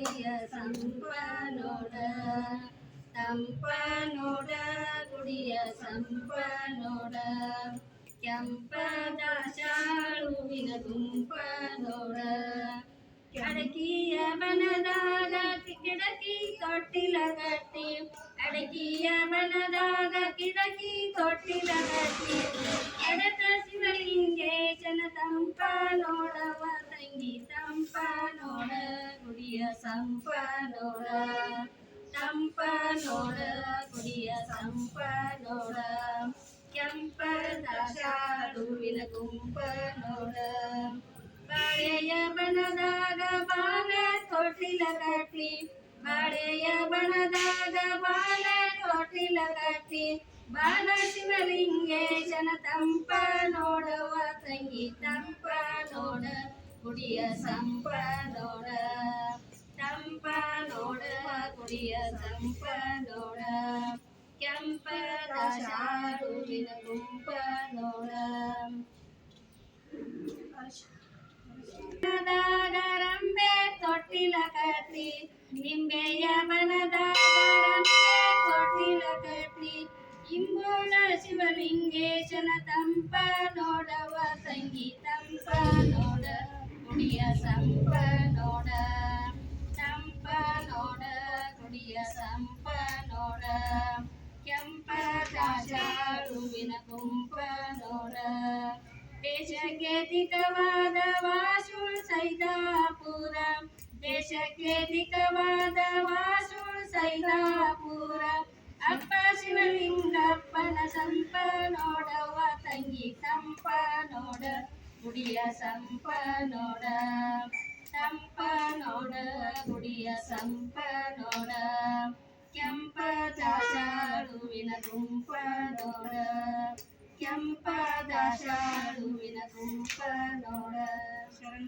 ಗುಡಿಯ ಸಂಪನೋಡ ನೋಡ ತಂಪ ಗುಡಿಯ ಸಂಪನೋಡ. ಕೆಂಪದ ಶಾಳುವಿನ ಗುಂಪನೋಡ, ಅಡಕಿಯ ಬನದಾಗ ಕಿಡಕಿ ತೊಟ್ಟಿಲ ಗಟ್ಟಿ ಅಡಕಿಯ ಬನದಾಗ ಕಿಡಕಿ ತೊಟ್ಟಿಲ ಗಟ್ಟಿ ಎಡತ ಶಿವಲಿಂಗೇಶನ ತಂಪ ನೋಡವ ಸಂಪನೋಡ ಗುಡಿಯ ಸಂಪ ನೋಡ ಕೆಂಪದ ಶಾಳುವಿನ ಗುಂಪ ನೋಡ ಬಾಳೆಯ ಬನದಾಗ ಬಾಲ, ತೊಟ್ಟಿಲ ಕಟ್ಟಿ. ಬಾಳೆಯ ಬಣದಾಗ ಬಾಲ, ತೊಟ್ಟಿಲ ಕಟ್ಟಿ. ಬಾಲ ಶಿವಲಿಂಗೇಶನ ತಂಪ ನೋಡವ ತಂಗಿ ತಂಪ ನೋಡ ಗುಡಿಯ ಸಂಪ ನೋಡ ಗುಡಿಯ ಸಂಪ ನೋಡ ಕೆಂಪದ ಶಾರುವಿನ ಗುಂಪ ನೋಡ ಬನದಾಗ ರಂಬೆ ತೊಟ್ಟಿಲ ಕಟ್ಟಿ ನಿಂಬೆಯ ಮನದ ರಂಬೆ ತೊಟ್ಟಿಲ ಕಟ್ಟಿ ಇಂಬೋಳ ಶಿವಲಿಂಗೇಶನ ತಂಪ ನೋಡವ ಸಂಗೀತಂಪ ತಂಪ ನೋಡ ಮುಡಿಯ ಸಂಪ ಕೆಂಪದ ಶಾಳುವಿನ ಗುಂಪ ನೋಡ ದೇಶಕ್ಕೆ ದಿಕ್ಕವಾದ ವಾಸುಳ್ ಸೈದಾಪುರ ದೇಶಕ್ಕೆ ದಿಕ್ಕವಾದ ವಾಸುಳ್ ಸೈದಾಪುರ ಅಪ್ಪ ಶಿವಲಿಂಗಪ್ಪನ ಸಂಪ ನೋಡವ ತಂಗಿ ತಂಪ ನೋಡ ಗುಡಿಯ ಸಂಪ ನೋಡ ತಂಪ ನೋಡ ಗುಡಿಯ ಸಂಪ ನೋಡ ಕೆಂಪದ ಶಾಳುವಿನ ಗುಂಪ ನೋಡ ಕೆಂಪದ ಶಾಲುವಿನ ಗುಂಪ ನೋಡ ಶರಣ